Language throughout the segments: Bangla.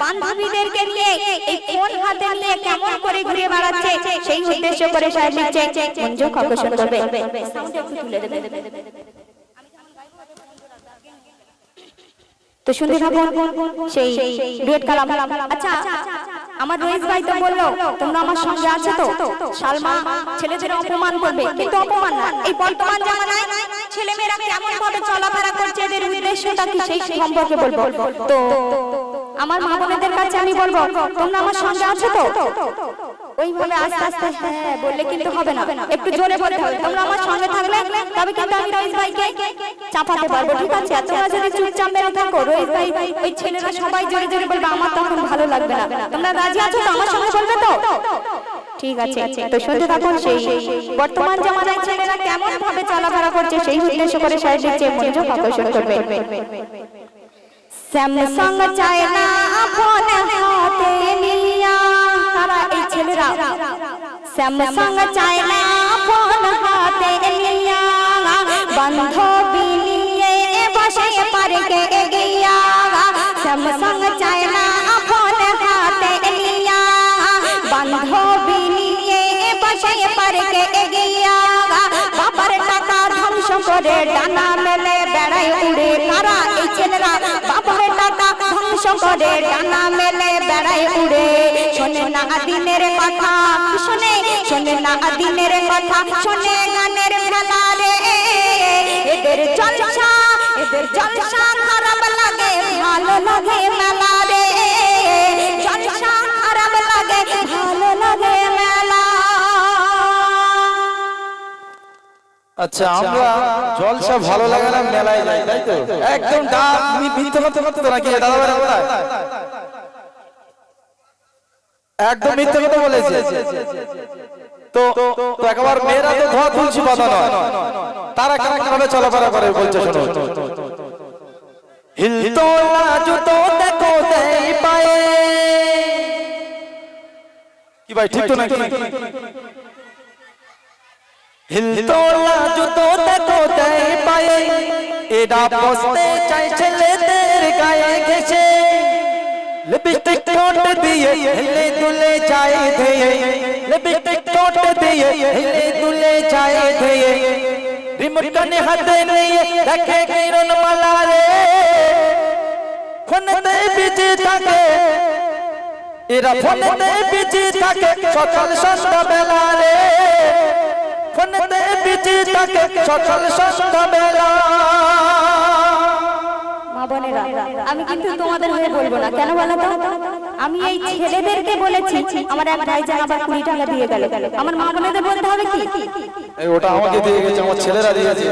বান্ধবীদেরকে নিয়ে এই ফোন হাতে নিয়ে কেমন করে ঘুরে বেড়াচ্ছে, সেই উদ্দেশ্য করে সাহেব লিখছে মনোযোগ আকর্ষণ করবে। তো শুনতে থাকুন, সেই ডুয়েট কালাম। আচ্ছা আমার রয়েস ভাই তো বলল, তোমরা আমার সঙ্গে আছো তো? সালমা ছেলেদের অপমান করবে। কিন্তু অপমান না, এই বর্তমান জামানায় ছেলেমেয়েরা কেমন ভাবে চলাফেরা করছে, এদের উদ্দেশ্যটা কি সেই সম্পর্কে বলব? তো আমার মা বোনেদের কাছে আমি বলব তোমরা আমার সঙ্গে আছো তো? ওইভাবে আস্তে আস্তে হ্যাঁ বললে কিন্তু হবে না। একটু জোরে বলতে হবে তোমরা আমার সঙ্গে থাকলে তবে কিন্তু আমি রয়েস ভাইকে চাপাতে পারব ঠিক আছে? তোমরা যদি চুপচাপ মেরে থাকো রয়েস ভাই ওই ছেলেরা সবাই জোরে জোরে বলবে আমার তখন ভালো লাগবে না। তোমরা রাজি আছো তো? আমার সঙ্গে বলবে তো? ঠিক আছে তো শুনতে থাকুন সেই বর্তমান জামানায় ছেলেরা কেমন ভাবে চলাফেরা করছে সেই উদ্দেশ্য করে সাহেব দিচ্ছে মনোযোগ আকর্ষণ করবে। স্যামসাং চায়না ফোন হাতে নিয়া তারা এই ছেলেরা স্যামসাং চায়না ফোন হাতে নিয়া বান্ধবী নিয়ে বসে পার্কে গিয়া স্যামসাং চায়না ফোন হাতে নিয়া বান্ধবী নিয়ে বসে পার্কে গিয়া বাবার টাকা ধ্বংস করে ডানা মেলে বেড়ায় উড়ে তারা এই ছেলেরা বাবার টাকা ধ্বংস করে ডানা মেলে বেড়ায় উড়ে। শোনে না আদিনের কথা, শোনে শোনে না আদিনের কথা, শোনে গানের খেলা রে। এদের জলসা এদের জলসা খারাপ লাগে, ভালো লাগে মেলা রে। জলসা খারাপ লাগে, ভালো আচ্ছা আমরা জলসা ভালো লাগে না মেলায় যাই তাই তো? একদম ডাক তুমি করতে নাকি দাদা ভাই কোথায় একদম মিথ্যে কথা বলেছে। তো তো একবার মেয়েরা তো ধোয়া পাতা নয়। তারা চলাফেরা করে বলছে শোনো। হিলতোলা জুতো দেখো দেই পায়ে। কি ভাই ঠিক তো নাকি? হিলতোলা জুতো দেখো দেই পায়ে। এরা বসতে চাই ছেলেদের গায়ে ঘেসে লিপস্টিক ঠোঁট দিয়ে হেলে দুলে যায় ধেয়ে। লিপস্টিক ঠোঁট দিয়ে হেলে দুলে যায় ধেয়ে। রিমোট কানে হাতে নিয়ে দেখে কিরণ মালা রে। ফোনেতে বিজি থাকে। এরা ফোনেতে বিজি থাকে সকাল সন্ধ্যা বেলা রে। ফোনেতে বিজি থাকে সকাল সন্ধ্যা বেলা। মা বোনেরা আমি কিন্তু তোমাদের হয়ে বলব না। কেন বলো তো? আমি এই ছেলেদেরকে বলেছি আমার এক যে আবার কুড়ি টাকা দিয়ে গেল। আমার মা বোনেদের বলতে হবে কি? এই ওটা আমাকে দিয়ে গেছে আমার ছেলেরা দিয়েছে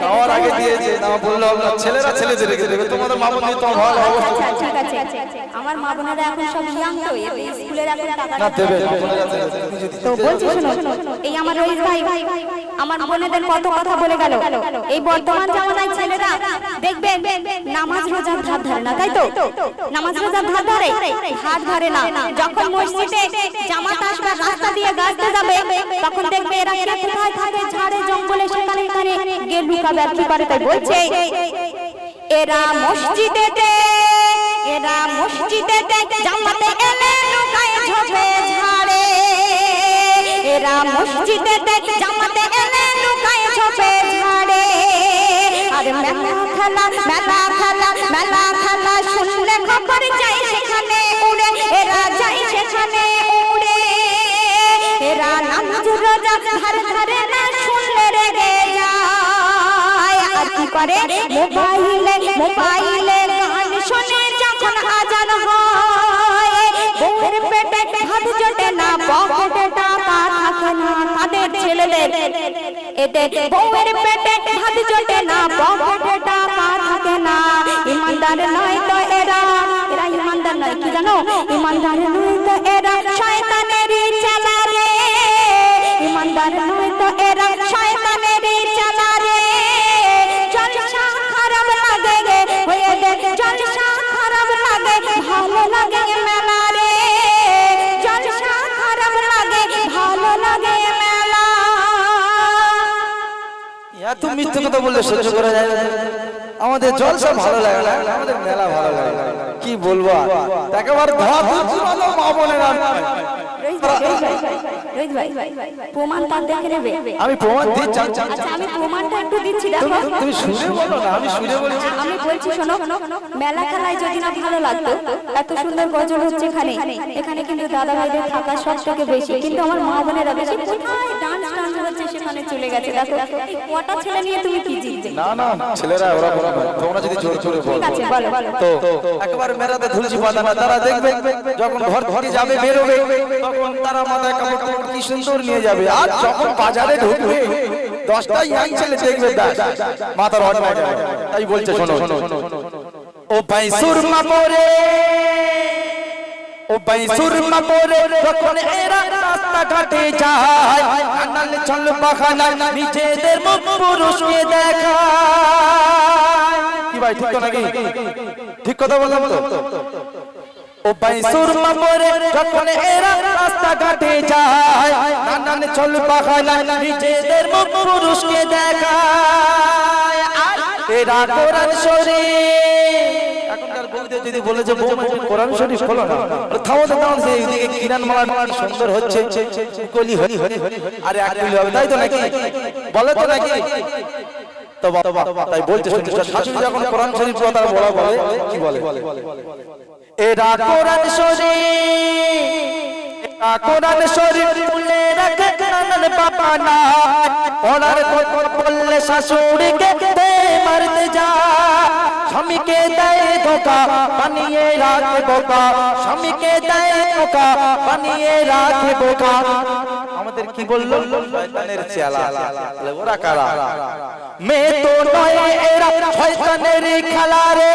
খাওয়ার আগে দিয়েছে না বলল আপনার ছেলেরা ছেলেদেরকে দেবে তোমাদের মা বোন তো ভালো অবস্থা ঠিক আছে আমার মা বোনেরা এখন সব ইয়াং তো স্কুলের এখন টাকা না দেবে মা বোনেরা দেবে। তুমি যদি তো বলছি শোনো এই আমার রইস ভাই আমার বোনেদের কত কথা বলে গেল। এই বর্তমান জামানায় ছেলেরা, দেখবেন, নামাজ রোজার ধার ধরে না, তাই তো? নামাজ রোজার ধার ধরে ধার ধরে না। যখন মসজিদে জামাত আসবে, রাস্তা দিয়ে গাছতে যাবে, তখন দেখবে এরা কে কোথায় থাকে, ঝাড়ে, জঙ্গলে, সেখানে এখানে গিয়ে লুকাবে, আর কি করে তাই বলছে? এরা মসজিদেতে এরা মসজিদেতে জামাতে এলে লুকায় ঝোপে ঝাড়ে। এরা মসজিদেতে জামাতে লুকায় ঝাড়ে আর মেলা খেলা মেলা খেলা মেলা খেলা শুনলে খবর যাই সেখানে, উড়ে এরা যাই সেখানে, উড়ে এরা নামাজ রোজা, ধারে ধারে না শুনলে রেগে যায়। আর কি করে? মোবাইলে মোবাইলে গান শুনে যখন আজান হয় পেটে ভাত জোটে না, পকেটে টাকা থাকে না। তাদের ছেলেদের। এতে বউয়ের পেটে হাত জোটে না, পকেটে টাকা থাকে না। ইমানদার নয় তো এরা এরা ইমানদার নয়, কি জানো? ইমানদার নয় তো এত মিথ্যে কথা বললে সহ্য করা যায় না। আমাদের জলসা ভালো লাগে না আমাদের মেলা ভালো লাগে কি বলব তাকে একেবারে ধুচি ভালো মা বোনেরা। রোহিত ভাই, রোহিত ভাই, প্রমাণ তার দেখে নেবে। আমি প্রমাণ দিচ্ছি আচ্ছা আমি প্রমাণটা একটু দিচ্ছি দেখো। তুমি শুনে বলো না আমি শুনে বলছি আমি বলছি শোনো মেলা খেলায় যদি না ভালো লাগতো এত সুন্দর গজল হচ্ছে এখানে। এখানে কিন্তু দাদা ভাইদের থাকা সব থেকে বেশি। কিন্তু আমার মা বোনেরা বেশি কোথায় ডান্স টান্স হচ্ছে সেখানে চলে গেছে। দেখো কটা ছেলে নিয়ে তুমি কি জিতবে? না না ছেলেরা ওরা বলো তোমরা যদি জোর জোরে বলো। তো একবার মেরাতে ধুলছি পাতা তারা দেখবে যখন ঘর ঘরে যাবে বেরোবে তখন তারা মাথায় কাপড় টাপড় কি সুন্দর নিয়ে যাবে। আর যখন বাজারে ঢুকবে দশটা ইয়াং ছেলে দেখবে মাথার অন্যায় তাই বলছে শোনো ও ভাই সুরমা পরে। ও ভাই সুরমা পরে যখন এরা রাস্তা ঘাটে যায় আনাল চল বাখানা নিজেদের মুখ পুরুষকে দেখায়। কি ভাই ঠিক তো নাকি? ঠিক কথা বললাম তো ও ভাই সুরমা পরে যখন এরা রাস্তা ঘাটে যায়, নানান চল বাখানা নিজেদের মুখ পুরুষকে দেখায়। এরা কোরআন শরীফ। এখনকার বউদের যদি বলে যে বউ কোরআন শরীফ খোলো না আরে থামো তো থামো সেই দিকে কিরান মালা সুন্দর হচ্ছে, কলি হরি হরি আরে, এক কলি হবে, তাই তো নাকি? বলে তো নাকি? তো বাবা তাই শুনতে শাশুড়ি যখন কোরআন শরীফ কথা বলা বলে, কি বলে? এরা কোরআন শরীফ। এরা কোরআন শরীফ তুলে রাখে নানান বাবা না পড়ার কথা বললে শাশুড়িকে দে মারতে যা স্বামীকে দেয় ধোকা বানিয়ে রাখে বোকা। স্বামীকে দেয় ধোকা বানিয়ে রাখে বোকা। আমাদের কি বলল? শয়তানের চেলা। ওরা কারা? মেয়ে তো নয় এরা শয়তানের খেলা রে।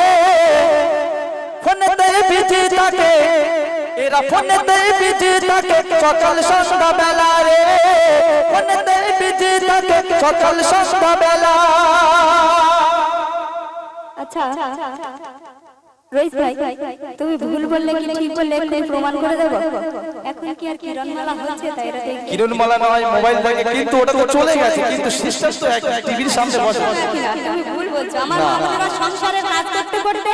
ফোনেতে বিজি থাকে। এরা ফোনেতে বিজি থাকে, সকাল, সন্ধ্যা, বেলা রে। ফোনেতে বিজি থাকে, সকাল, সন্ধ্যা, বেলা। আচ্ছা। রোহিত ভাই তুমি ভুল বললে কি ঠিক বললে এক্ষুনি প্রমাণ করে দেবো? এখন কি আর কিরণ মেলা হচ্ছে তাই এরা দেখবে। কিরণমালা নয় মোবাইল থেকে কিন্তু ওটা তো চলে গেছে কিন্তু সিস্টেম তো এক টিভির সামনে বসে। বসে তুমি ভুল বলছো। আমার সংসারে কাজ করতে করতে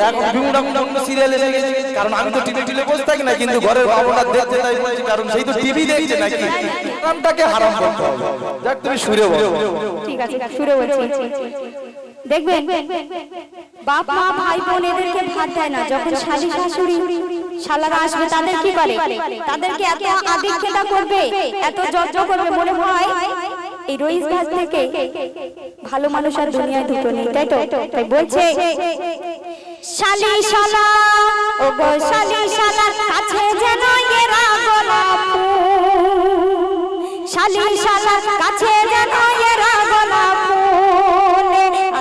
এখন বিভিন্ন সিরিয়াল এসে গেছে কারণ আমি তো টিভি টিলে বসে থাকি না কিন্তু ঘরের বাবুরা দেখতে তাই বলছি কারণ সেই তো টিভি দেখছে নাকি? হারামটাকে হারাম করতে হবে। যাক তুমি সুরে বলো। ঠিক আছে শুরু বলছি দেখবেন? বাপ, মা, ভাই বোন এদেরকে ভাত দেয় না। যখন শাশুড়ি শালারা আসবে, তাদের কি করে তাদেরকে এত করবে এত করবে, মনে হয় এই রইস গাছ থেকে ভালো মানুষ আর দুনিয়ায় দুটো নেই, তাই তো? তাই বলছে, শালি শালা ও গো শালি শালা, কাছে যেন এরা গোলাপ শালি শালা, কাছে যেন এরা গোলাপ।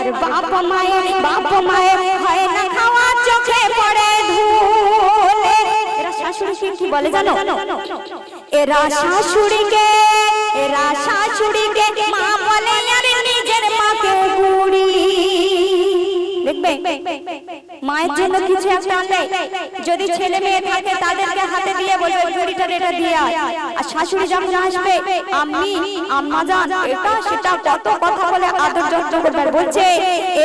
আর বাপ মায়ের বাপ মায়ের হয় না খাওয়া, চোখে পড়ে ধুলে। এরা শাশুড়িকে কি বলে জানো? এরা শাশুড়িকে এরা শাশুড়িকে মা বলে আর নিজের মাকে বুড়ি। দেখবে? মায়ের জন্য কিছু একটা আনলে যদি ছেলে মেয়ে থাকে তাদেরকে হাতে দিয়ে বলবে বুড়িটা এটা দিয়ে। আর শাশুড়ি যখন আসবে আমি আম্মা জান এটা সেটা কত কথা বলে আদর যত্ন করবে? বলছে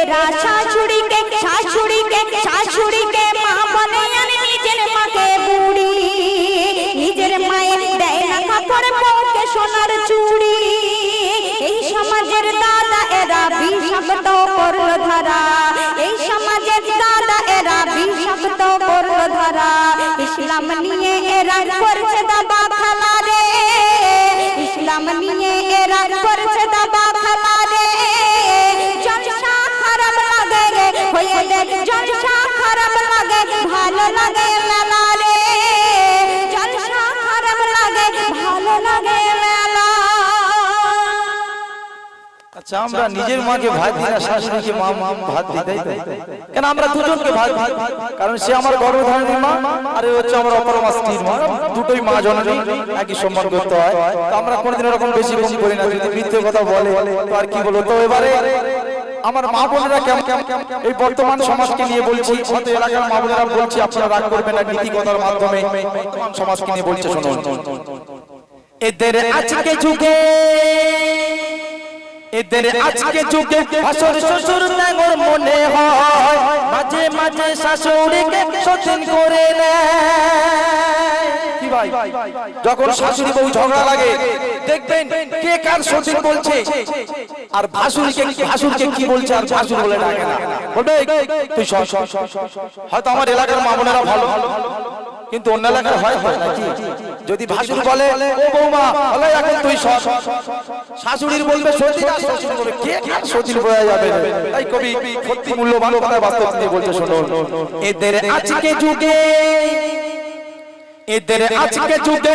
এরা শাশুড়িকে শাশুড়িকে শাশুড়িকে মা বলে আর নিজের মাকে বুড়ি। নিজের মায়ের দেয় না কাপড় বউকে সোনার চুড়ি। এই সমাজের দাদা এরা বিষাক্ত করল ধারা এই এরা বিষাক্ত করল ধারা ইসলাম নিয়ে এরা করছে দাবা খেলা রে। ইসলাম নিয়ে এরা করছে দাবা খেলা রে। জলসা খারাপ লাগে হয়ে জলসা খারাপ লাগে, ভালো লাগে আচ্ছা আমরা নিজের মাকে ভাত দিই না শাশুড়িকে মা মা ভাত দিই তাই কেন আমরা দুজনকে ভাত দিই? কারণ সে আমার গর্ভধারণী মা আর হচ্ছে আমার অপর মা স্ত্রীর মা। দুটোই মা জননী একই সম্মান করতে হয়। তো আমরা কোনোদিন ওরকম বেশি বেশি করি না যদি মিথ্যে কথা বলে তো আর কি বলব? তো এবারে আমার মা বোনেরা কেমন? এই বর্তমান সমাজকে নিয়ে বলছি কত এলাকার মা বোনেরা বলছি আপনারা রাগ করবেন না নীতি কথার মাধ্যমে। বর্তমান সমাজকে নিয়ে বলছে শুনুন। এদের আজকে যুগে এদের আজকে যুগে আসর শ্বশুর নাগর মনে হয়। মাঝে মাঝে শাশুড়িকে সতীন করে নেয়। কি ভাই? যখন শাশুড়ি বউ ঝগড়া লাগে দেখবেন কে কার সতীন বলছে? আর ভাসুরকে ভাসুরকে কি বলছে? আর ভাসুর বলে ডাকে না। বলবে তুই। হয়তো আমার এলাকার মামুনেরা ভালো। কিন্তু অন্য এলাকার হয় হয় নাকি যদি ভাসুর বলে ও বৌমা বলে এখন তুই সর। শাশুড়ির বলবে সতী না শ্বশুর বলবে কে কার সতীর বোঝা যাবে তাই কবি সত্যি মূল্যবান কথা বাস্তব নিয়ে বলছে শোনো। এদের আজকে যুগে এদের আজকে যুগে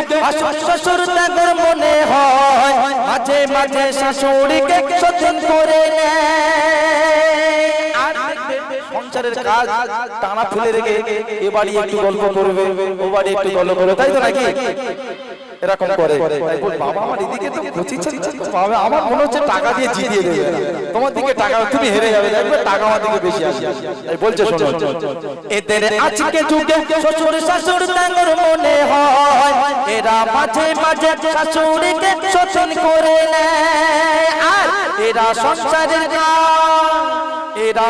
শ্বশুর তাদের মনে হয় মাঝে মাঝে শাশুড়িকে সতীন করে নেয়। সংসারের কাজ টানা ফেলে রেখে এ বাড়ি একটু গল্প করবে ও বাড়ি একটু গল্প করবে। তাই তো নাকি? এরকম করে। বাবা আমার এদিকে তো কচি বাবা, আমার মনে হচ্ছে টাকা দিয়ে জিতিয়ে দেবে। তোমার দিকে টাকা তুমি হেরে যাবে। দেখবে টাকা আমার দিকে বেশি আসে। তাই বলছে শোনো এদের আজকে যুগে শ্বশুর শাশুড় তাঙ্গর মনে হয় এরা মাঝে মাঝে শাশুড়িকে শোষণ করে নেয়। আর এরা সংসারের কাজ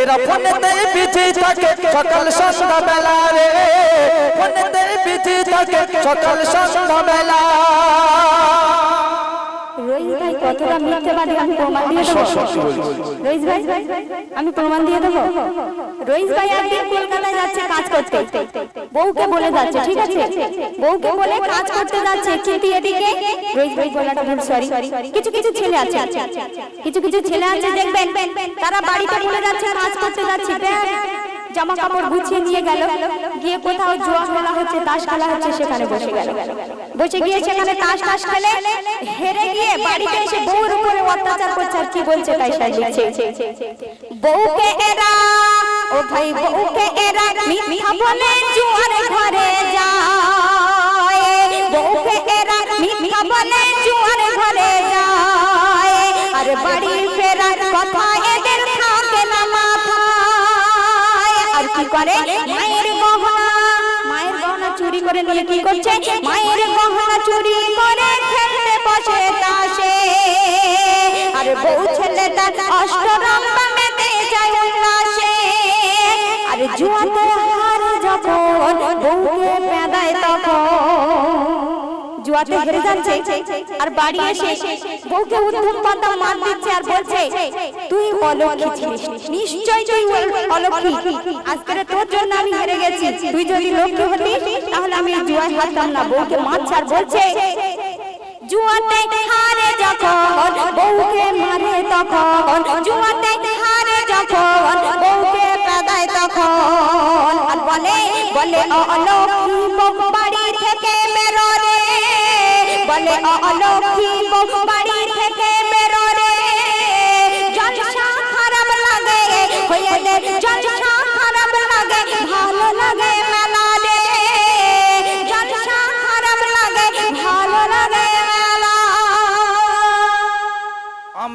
এরা ফোনেতে বিজি থাকে সকাল সন্ধ্যা বেলা রে। ফোনেতে বিজি থাকে সকাল সন্ধ্যা বেলা। রইস ভাই কতটা মিথ্যেবাদী আমি প্রমাণ দিয়ে দেবো। রইস ভাই আমি প্রমাণ দিয়ে দেবো? রইস ভাই একদিন কলকাতায় যাচ্ছে কাজ করতে। বউকে বলে যাচ্ছে ঠিক আছে? বউকে বলে কাজ করতে যাচ্ছে কিন্তু এদিকে রইস ভাই বলাটা ভুল সরি কিছু কিছু ছেলে আছে। কিছু কিছু ছেলে আছে দেখবেন তারা বাড়িতে বলে যাচ্ছে কাজ করতে যাচ্ছে। জামা কাপড় গুছিয়ে নিয়ে গেল। গিয়ে কোথাও জুয়া খেলা হচ্ছে, তাস খেলা হচ্ছে, সেখানে বসে গেল। বসে গিয়ে সেখানে তাস টাস খেলে হেরে গিয়ে বাড়িতে এসে বউর উপরে অত্যাচার করছে, আর কি বলছে তাই সাই লিখছে। বউকে এরা, ও ভাই বউকে এরা, মিথ্যা বলে জুয়ারে ঘরে যায়। বউকে এরা, মিথ্যা বলে জুয়ারে ঘরে যায়। আর বাড়ি ফেরার কথা কি করে? মায়ের গহনা। মায়ের গহনা চুরি করে নিয়ে কি করছে? মায়ের গহনা চুরি করে খেলতে বসে তাসে আর বউ ছেলে তার অষ্টরম মেতে যায় উল্লাসে আর জুয়াতে হার যখন বউকে পেদায় তখন জুয়াতে হেরে যাচ্ছে। আর বাড়ি এসে বউকে উদ্ধম পাতা মার দিচ্ছে আর বলছে তুই অলক্ষী ছিলিস। নিশ্চয় তুই অল- অলক্ষী আজকে তোর জন্য আমি হেরে গেছি। তুই যদি লক্ষ্মী হতিস তাহলে আমি জুয়ায় হারতাম না। বউকে মারছে আর বলছে জুয়াতে হারে যখন বউকে মারে তখন জুয়াতে হারে যখন বউকে পেদায় তখন। আর বলে বলে অলক্ষী বলে অলক্ষী বউ বাড়ি থেকে বেরো রে। জলসা খারাপ লাগে হয়ে দে জলসা খারাপ লাগে, ভালো লাগে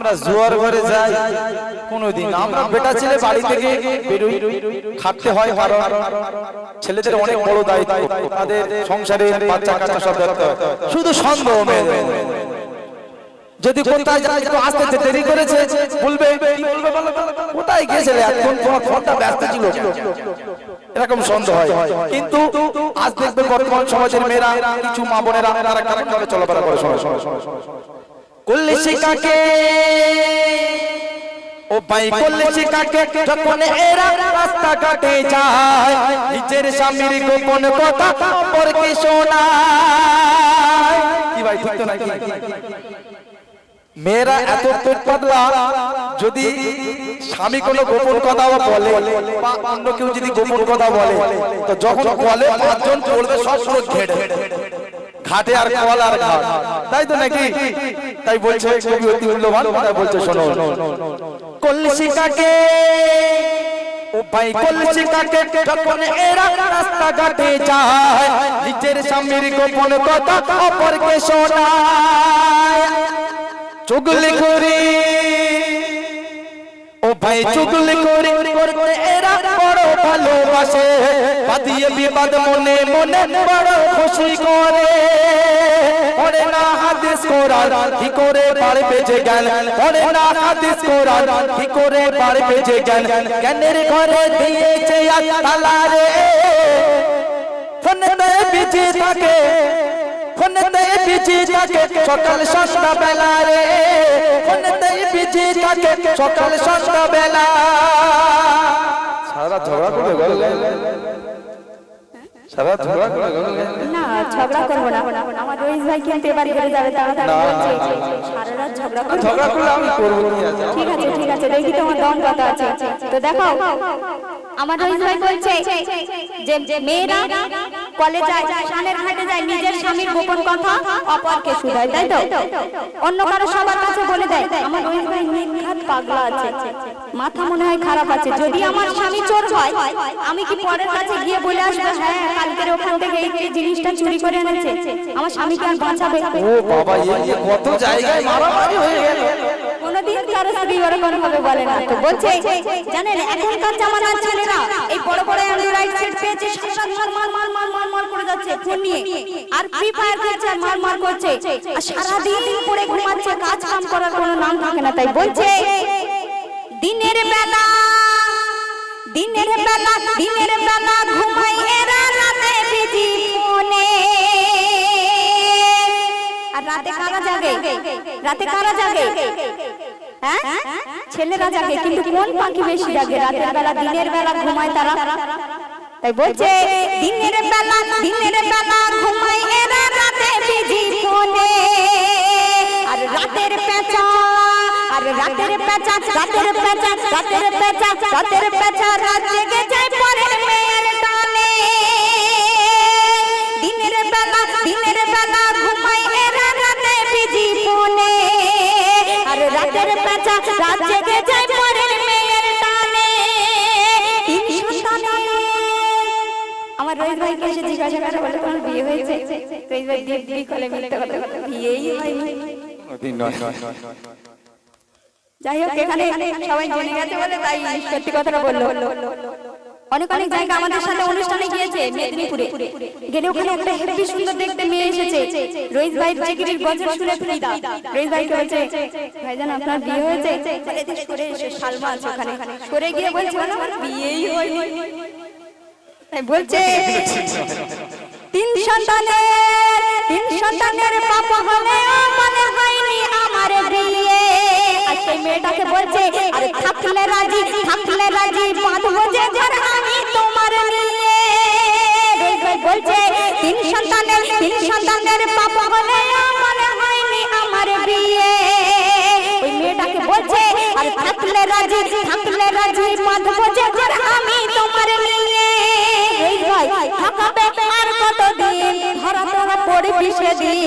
আমরা জোয়ার ঘরে যাই কোনোদিন আমরা বেটা ছেলে বাড়ি থেকে বেরোই। খাটতে হয় কারণ ছেলেদের অনেক বড় দায়িত্ব। তাদের সংসারে বাচ্চা কাচ্চা সব দেখতে হয় শুধু সন্দেহ মেয়েদের যদি কোথায় যায় একটু আসতে দেরি করেছে বলবে কোথায় গিয়েছিলে? এখন তোমার ফোনটা ব্যস্ত ছিল? এরকম সন্দেহ হয়। কিন্তু আজ দেখবে বর্তমান সমাজের মেয়েরা কিছু মা বোনেরা তারা কারেক্ট ভাবে চলাফেরা করে। শোনো শোনো শোনো করলে শিকাকে। ও ভাই করলে যখন এরা রাস্তা কাটে যায় নিজের স্বামীর গোপন কথা শোনায়। কি ভাই ঠিক তো নাকি? মেয়েরা এত পেট পাতলা যদি স্বামী কোনো গোপন কথা বলে বা অন্য কেউ যদি গোপন কথা বলে তো যখন বলে পাঁচজন চলবে সব ঘেটে ঘাটে আর কল আর ঘাট। তাই তো নাকি? তাই বলছে কবি অতি মূল্যবান কথা বলছে, শোনো। কলসিকাকে, ও ভাই কলসি কাকে যখন এরা রাস্তা ঘাটে যায়, নিজের স্বামীর গোপন কথা অপরকে শোনায়। চুগলি করি। ও ভাই চুগলি করি, করতে এরা বড় ভালোবাসে। বাদিয়ে বিবাদ মনে মনে বড় খুশি করে। পড়ে না হাদিস কোরআন কি করে পারবে যে জ্ঞান? পড়ে না হাদিস কোরআন কি করে পারবে যে জ্ঞান? জ্ঞানের ঘরে দিয়েছে আল্লাহ রে। ফোনেতে বিজি থাকে, ফোনেতে বিজি থাকে সকাল সন্ধ্যা বেলা রে। ফোনেতে বিজি থাকে সকাল সন্ধ্যা বেলা। সারা ঝগড়া করে গেল সারা ঝগড়া করে না। ঝগড়া করব না। আমার রইস ভাই কিন্তু এবার ঘুরে যাবে তাড়াতাড়ি। বলছে সারা রাত ঝগড়া করব ঝগড়া করলে আমি করব কি আছে ঠিক আছে ঠিক আছে দেখি তোমার কত আছে। তো দেখো আমার রইস ভাই বলছে যে যে মেয়েরা কলেজ যায় শানের ঘাটে যায় নিজের স্বামীর গোপন কথা অপরকে শুধায় তাই তো? অন্য কারও সবার কাছে বলে দেয় আমার রোহিত ভাই নির্ঘাত পাগলা আছে। মাথা মনে হয় খারাপ আছে। যদি আমার স্বামী চোর হয় আমি কি পরের কাছে গিয়ে বলে আসব হ্যাঁ কালকের ওখান থেকে এই জিনিসটা চুরি করে এনেছে। আমার স্বামীকে আর বাঁচাবে ও বাবা এই কত জায়গায় মারামারি হয়ে গেল। কোনোদিন কারও স্ত্রী ওরকম ভাবে বলে না। তো বলছে, জানেন, এখনকার জামানার ছেলেরা এই বড় বড় অ্যান্ড্রয়েড সেট পেয়েছে সাত মার মার মার মার মার করে যাচ্ছে ফোন নিয়ে। আর ফ্রি ফায়ার খেলছে মার মার করছে। আর সারাদিন পড়ে ঘুমাচ্ছে, কাজ কাম করার কোনো নাম থাকে না। তাই বলছে, দিনের বেলা দিনের বেলা দিনের বেলা ঘুমাই এরা রাতে বিজি ফোনে। রাতে কারা জাগে? রাতে কারা জাগে? হ্যাঁ? ছেলেরা জাগে কিন্তু কোন পাখি বেশি জাগে? রাতের বেলা, দিনের বেলা ঘুমায় তারা। তাই বলছে, দিনের বেলা দিনের বেলা ঘুমায় এরা রাতে বিজি ফোনে আর রাতের পেঁচা, আর রাতের পেঁচা রাতের পেঁচা রাতের পেঁচা রাতের পেঁচা রাত জেগে যায় বিয়ে হয়েছে ভাই কলে কথা বিয়েই হয়নি যাই হোক এখানে সবাই জেনে গেছে বলে তাই সত্যি কথাটা বলল অনেক অনেক জায়গা আমাদের সাথে অনুষ্ঠানে গিয়েছে মেদিনীপুরে গেলে ওখানে একটা হেভি সুন্দর দেখতে মেয়ে এসেছে রোহিত ভাই জিগিরির গজল শুনে ফিরিদা রোহিত ভাইকে বলছে ভাইজান আপনার বিয়ে হয়েছে বলে, "এদিকে সরে এসে সালমা আছে ওখানে সরে গিয়ে বলছে "বলো, বিয়েই হয়নি তাই বলছে তিন সন্তানের তিন সন্তানের পাপা হলেও মনে হয়নি আমার বিয়ে। আর সেই মেয়েটাকে বলছে, আরে থাকলে রাজি থাকলে রাজি, বাঁধবো যে ঘর আমি তোমার নিয়ে বলছে, তিন সন্তানের তিন সন্তানের পাপা হলেও মনে হয়নি আমার বিয়ে। ওই মেয়েটাকে বলছে, আরে থাকলে রাজি থাকলে রাজি, বাঁধবো যে ঘর আমি তোমার নিয়ে থাকাবে আর কতদিন ধরা ধরা পড়ে পিছে দিন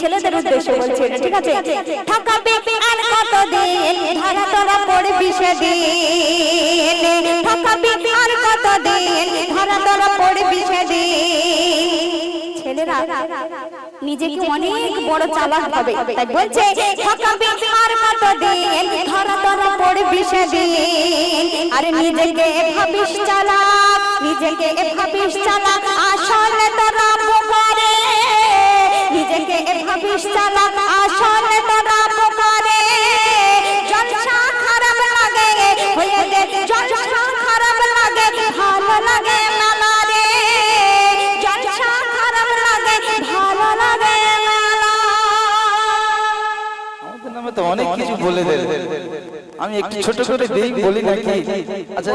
ছেলেদের উদ্দেশ্যে বলছে এটা, ঠিক আছে? থাকাবে আর কতদিন ধরা ধরা পড়ে পিছে দিন থাকাবে আর কতদিন ধরা ধরা পড়ে পিছে দিন ছেলেরা নিজেকে অনেক বড় চালাক ভাবে তাই বলছে থাকাবে আর কতদিন ধরা ধরা পড়বি সেদিন আরে নিজেকে ভাবিস চালাক নিজেকে ভাবিস চালাক আসলে তোরা পোকারে নিজেকে ভাবিস চালাক আসলে তোরা পোকারে জলসা খারাপ লাগে। হয়ে দেখ বলে দেন। আমি একটু ছোট করে দেই বলি নাকি আচ্ছা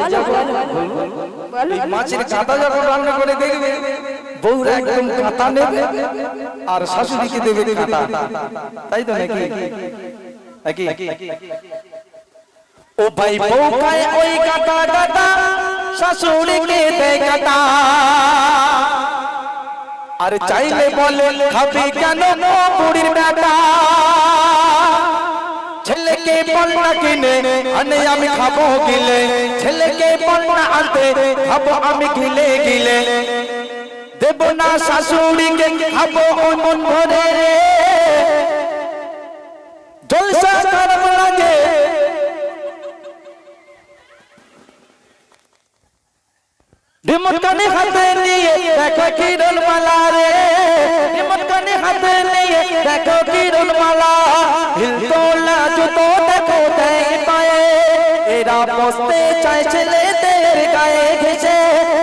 মাছের কাঁটা যখন রান্না করে দেখবে বউরা একদম কাঁটা নেবে আর শাশুড়িকে দেবে কাঁটা তাই তো নাকি? নাকি? ও ভাই বউ খায় ওই কাঁটা কাঁটা শাশুড়িকে দেয় কাঁটা আর চাইলে বলে খাবি কেন বুড়ির বেটা? বলনা কিনে, আনে আমি খাব গিলে। ছেলেকে বলনা আনতে খাব আমি গিলে গিলে। দেব না শাশুড়িকে, খাব মন ভরে জলসা করব লাগে। রিমোট কানে হাতে নিয়ে দেখো কিরণ মালা রে। রিমোট কানে হাতে নিয়ে দেখো কিরণ মালা হিল তোলা জুতো এরা বসতে চায় ছেলেদের গায়ে ঘেসে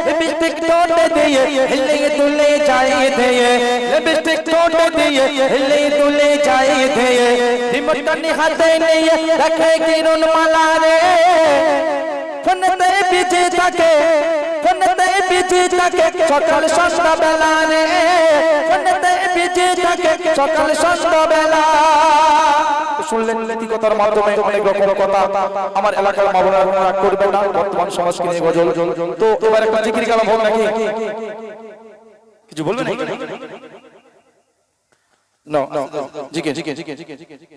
লিপস্টিক ঠোঁট দিয়ে হিলে তুলে যায় দিয়ে লিপস্টিক ঠোঁট দিয়ে হিলে তুলে যায় দিয়ে রিমোট কানে হাতে নিয়ে দেখে কিরণ মালা রে ফোনতে বিজি থাকে ফোনতে বিজি থাকে সকাল সন্ধ্যা বেলা রে ফোনতে বিজি থাকে সকাল সন্ধ্যা বেলা শুনলেন নীতিকতার মাধ্যমে অনেক রকম কথা। আমার এলাকার মা বোনেরা আপনারা করবেন না বর্তমান সমাজকে নিয়ে গজল। তো এবার একটা জিকির কালাম হোক নাকি? কিছু বলবেন না no no GK GK GK GK GK GK